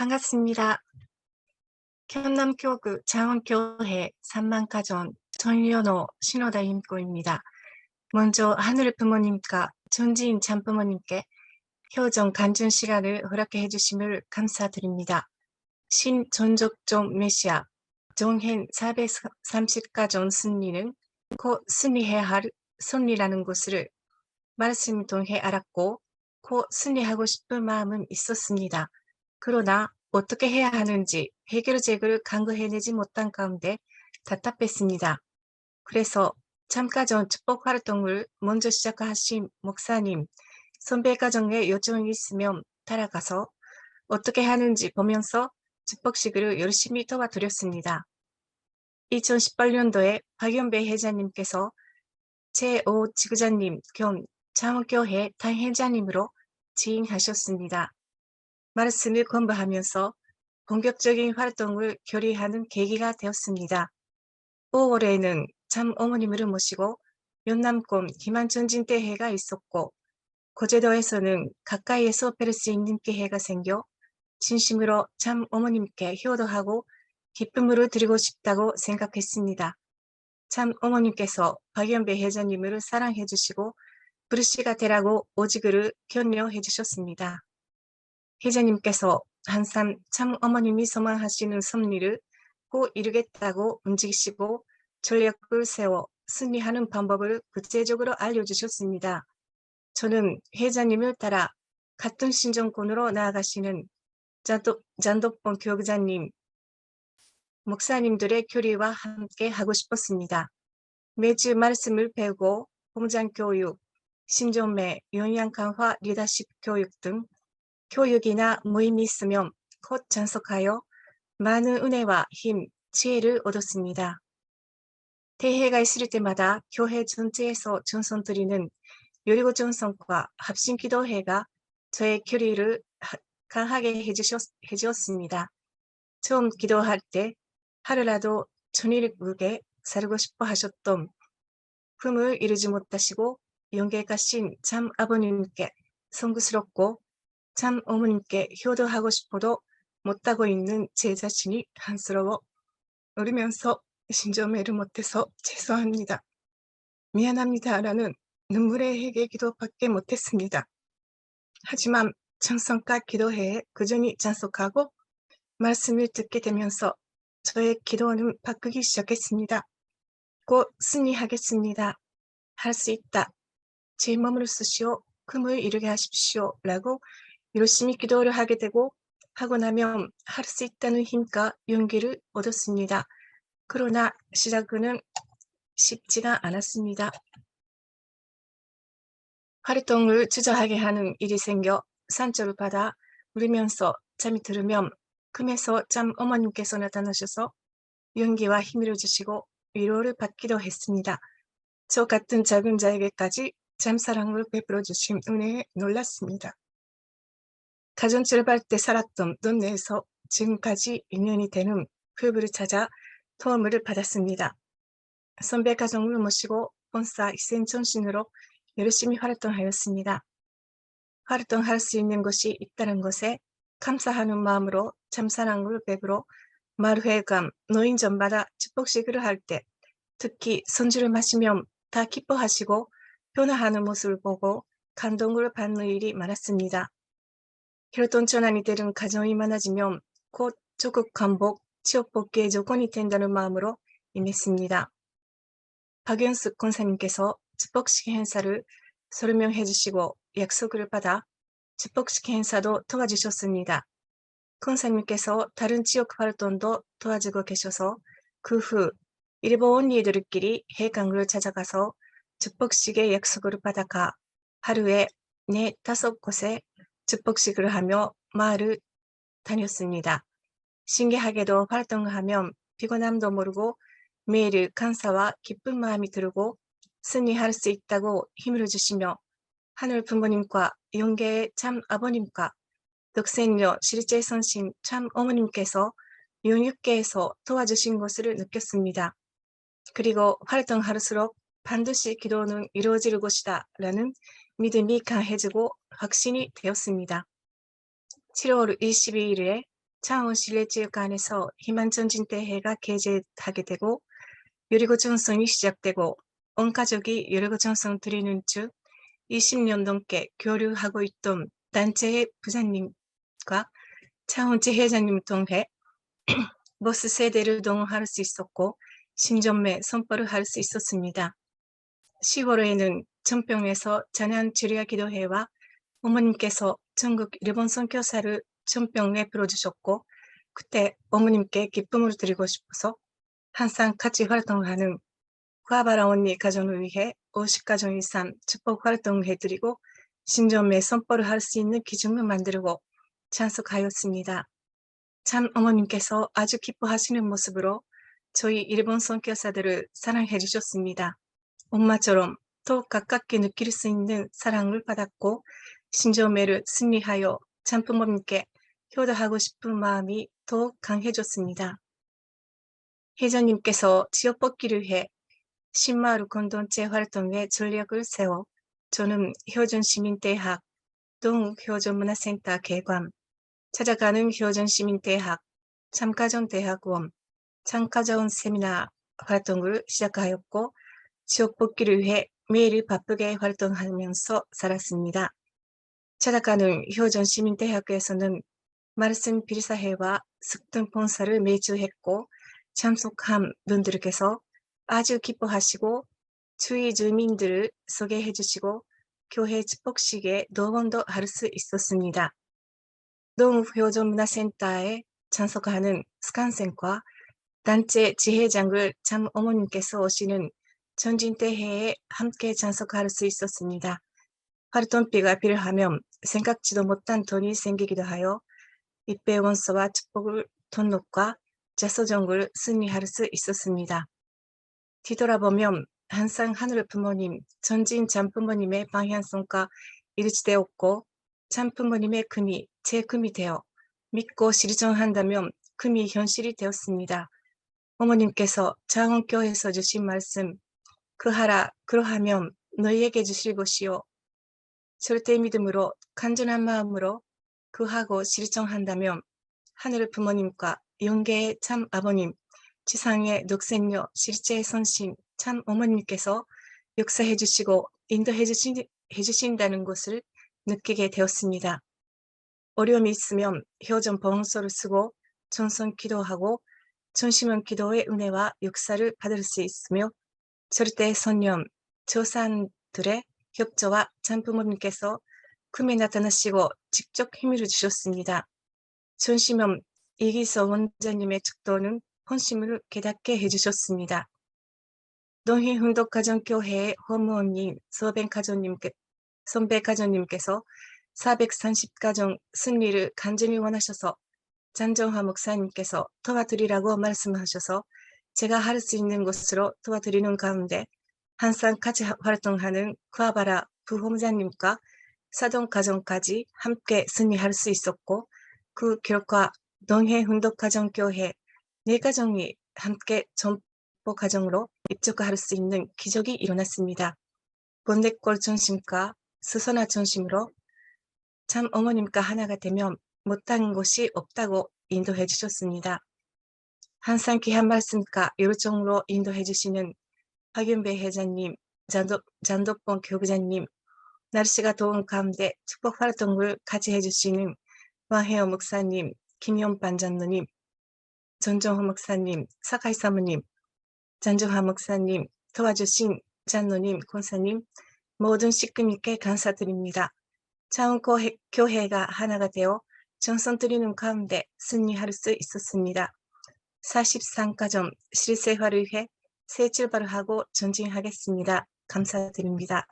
반갑습니다. 경남교구 자원교회 3만가전 전유연호 신호다 임고입니다. 먼저 하늘 부모님과 존지인 참 부모님께 효정 간증 시간을 허락해 주심을 감사드립니다. 신전적종 메시아 종행 430가전 승리는 곧 승리해야 할 승리라는 것을 말씀 통해 알았고 곧 승리하고 싶은 마음은 있었습니다. 그러나 어떻게 해야 하는지 해결책을 강구해내지 못한 가운데 답답했습니다. 그래서 참가 전 축복 활동을 먼저 시작하신 목사님, 선배 가정에 요청이 있으면 따라가서 어떻게 하는지 보면서 축복식을 열심히 도와드렸습니다. 2018년도에 박연배 회장님께서 제5 지구자님 겸 장원교회 당회장님으로 지임하셨습니다. 말씀을 공부하면서 본격적인 활동을 결의하는 계기가 되었습니다. 5월에는 참 어머님을 모시고 연남권 희망전진 대회가 있었고 고제도에서는 가까이에서 뵐 수 있는 기회가 생겨 진심으로 참 어머님께 효도하고 기쁨으로 드리고 싶다고 생각했습니다. 참 어머님께서 박연배 회장님을 사랑해 주시고 브루시가 되라고 오직을 격려해 주셨습니다. 회장님께서 항상 참 어머님이 소망하시는 섭리를 꼭 이루겠다고 움직이시고 전략을 세워 승리하는 방법을 구체적으로 알려주셨습니다. 저는 회장님을 따라 같은 신정권으로 나아가시는 잔도, 잔도봉 교육자님, 목사님들의 교리와 함께 하고 싶었습니다. 매주 말씀을 배우고 공장 교육, 신종매, 영양 강화, 리더십 교육 등 교육이나 모임이 있으면 곧 참석하여 많은 은혜와 힘, 지혜를 얻었습니다. 대회가 있을 때마다 교회 전체에서 전선 드리는 요리고 전선과 합심 기도회가 저의 교리를 강하게 해주셨, 해주었습니다. 처음 기도할 때 하루라도 천일국에 살고 싶어 하셨던 꿈을 이루지 못하시고 용기 가신 참 아버님께 송구스럽고 참 어머님께 효도하고 싶어도 못하고 있는 제 자신이 한스러워 울으면서 신점매를 못해서 죄송합니다. 미안합니다. 라는 눈물의 회개 기도밖에 못했습니다. 하지만 찬성과 기도회에 꾸준히 참석하고 말씀을 듣게 되면서 저의 기도는 바꾸기 시작했습니다. 곧 승리하겠습니다. 할 수 있다. 제 몸을 쓰시오. 금을 이루게 하십시오. 라고 열심히 기도를 하게 되고 하고 나면 할 수 있다는 힘과 용기를 얻었습니다. 그러나 시작은 쉽지가 않았습니다. 활동을 주저하게 하는 일이 생겨 산초를 받아 울면서 잠이 들으면 금에서 참 어머님께서 나타나셔서 용기와 힘을 주시고 위로를 받기도 했습니다. 저 같은 작은 자에게까지 잠사랑을 베풀어 주신 은혜에 놀랐습니다. 가정 출발 때 살았던 동네에서 지금까지 2년이 되는 부부를 찾아 도움을 받았습니다. 선배 가정을 모시고 본사 이센천신으로 열심히 활동하였습니다. 활동할 수 있는 것이 있다는 것에 감사하는 마음으로 참사랑을 베풀어 마을회관, 노인전마다 축복식을 할 때 특히 손주를 마시면 다 기뻐하시고 변화하는 모습을 보고 감동을 받는 일이 많았습니다. 혈돈 전환이 되는 가정이 많아지면 곧 조국 간복, 취업 복귀의 조건이 된다는 마음으로 임했습니다. 박연숙 권사님께서 축복식 행사를 설명해 주시고 약속을 받아 축복식 행사도 도와주셨습니다. 권사님께서 다른 지역 활동도 도와주고 계셔서 그 후 일본 언니들끼리 해강을 찾아가서 축복식의 약속을 받아가 하루에 네 다섯 곳에 축복식을 하며 마을을 다녔습니다. 신기하게도 활동을 하면 피곤함도 모르고 매일 감사와 기쁜 마음이 들고 승리할 수 있다고 힘을 주시며 하늘 부모님과 용계의 참 아버님과 덕생녀 실제 선심 참 어머님께서 용육계에서 도와주신 것을 느꼈습니다. 그리고 활동할수록 반드시 기도는 이루어질 것이다 라는 믿음이 강해지고 확신이 되었습니다. 7월 22일에 창원 실내체육관에서 희망전진대회가 개최하게 되고 유리고 전성이 시작되고 온 가족이 유리고 전성 드리는 주 20년 넘게 교류하고 있던 단체의 부장님과 창원지 회장님 통해 버스 세대를 동원할 수 있었고 신전매 선포를 할 수 있었습니다. 10월에는 전병에서 전환 주리아 기도회와 어머님께서 전국 일본 선교사를 전병에 불러주셨고 그때 어머님께 기쁨을 드리고 싶어서 항상 같이 활동을 하는 구아바라 언니 가정을 위해 50가정 이상 축복 활동을 해드리고 신점에 선포를 할 수 있는 기준을 만들고 참석하였습니다. 참 어머님께서 아주 기뻐하시는 모습으로 저희 일본 선교사들을 사랑해 주셨습니다. 엄마처럼 더 가깝게 느낄 수 있는 사랑을 받았고 신조매를 승리하여 참부모님께 효도하고 싶은 마음이 더 강해졌습니다. 회장님께서 지역 복귀를 해 신마을 공동체 활동에 전력을 세워 저는 효전시민대학 동효전문화센터 개관, 찾아가는 효전시민대학, 참가정대학원, 참가정 세미나 활동을 시작하였고 지역 복귀를 위해 매일 바쁘게 활동하면서 살았습니다. 찾아가는 효전 시민대학교에서는 말씀 비리사회와 숙등 본사를 매주 했고 참석한 분들께서 아주 기뻐하시고 주위 주민들을 소개해 주시고 교회 축복식에 노원도 할 수 있었습니다. 동효전문화센터에 참석하는 스칸센과 단체 지회장을 참 어머님께서 오시는 전진대회에 함께 참석할 수 있었습니다. 활동비가 필요하면 생각지도 못한 돈이 생기기도 하여 입배 원서와 축복을 등록과 자소정을 승리할 수 있었습니다. 뒤돌아보면 항상 하늘 부모님, 전진 잠부모님의 방향성과 일치되었고 잠부모님의 금이 제 금이 되어 믿고 실천한다면 금이 현실이 되었습니다. 어머님께서 장원교에서 주신 말씀 그하라 그러하면 너희에게 주실 것이요 절대 믿음으로 간절한 마음으로 그하고 실천한다면 하늘 부모님과 영계의 참 아버님 지상의 녹색녀 실제의 선신 참 어머님께서 역사해 주시고 인도해 주신, 해주신다는 것을 느끼게 되었습니다. 어려움이 있으면 효전 보험서를 쓰고 전선 기도하고 전심은 기도의 은혜와 역사를 받을 수 있으며 절대 선념, 조산들의 협조와 참부모님께서 금에 나타나시고 직접 힘을 주셨습니다. 전심은 이기서 원장님의 축도는 헌심을 깨닫게 해주셨습니다. 동해 흥덕가정교회의 허무원님, 서벤가정님께, 선배가정님께서 430가정 승리를 간절히 원하셔서 잔정화 목사님께서 도와드리라고 말씀하셔서 제가 할 수 있는 것으로 도와드리는 가운데 항상 같이 활동하는 쿠아바라 부홈자님과 사동가정까지 함께 승리할 수 있었고 그 결과 동해 훈덕가정교회 네 가정이 함께 전보 가정으로 입적할 수 있는 기적이 일어났습니다. 본넷골 중심과 스선화 중심으로 참 어머님과 하나가 되면 못한 것이 없다고 인도해 주셨습니다. 항상 귀한 말씀과 요청으로 인도해 주시는 박윤배 회장님, 잔도, 잔도봉 교구장님, 날씨가 더운 가운데 축복 활동을 같이 해주시는 왕혜호 목사님, 김용반 장로님, 전정호 목사님, 사카이 사모님, 잔조화 목사님, 도와주신 장로님, 권사님, 모든 식금님께 감사드립니다. 차은고 교회가 하나가 되어 정성 드리는 가운데 승리할 수 있었습니다. 43가정 실세화를 위해 새 출발을 하고 전진하겠습니다. 감사드립니다.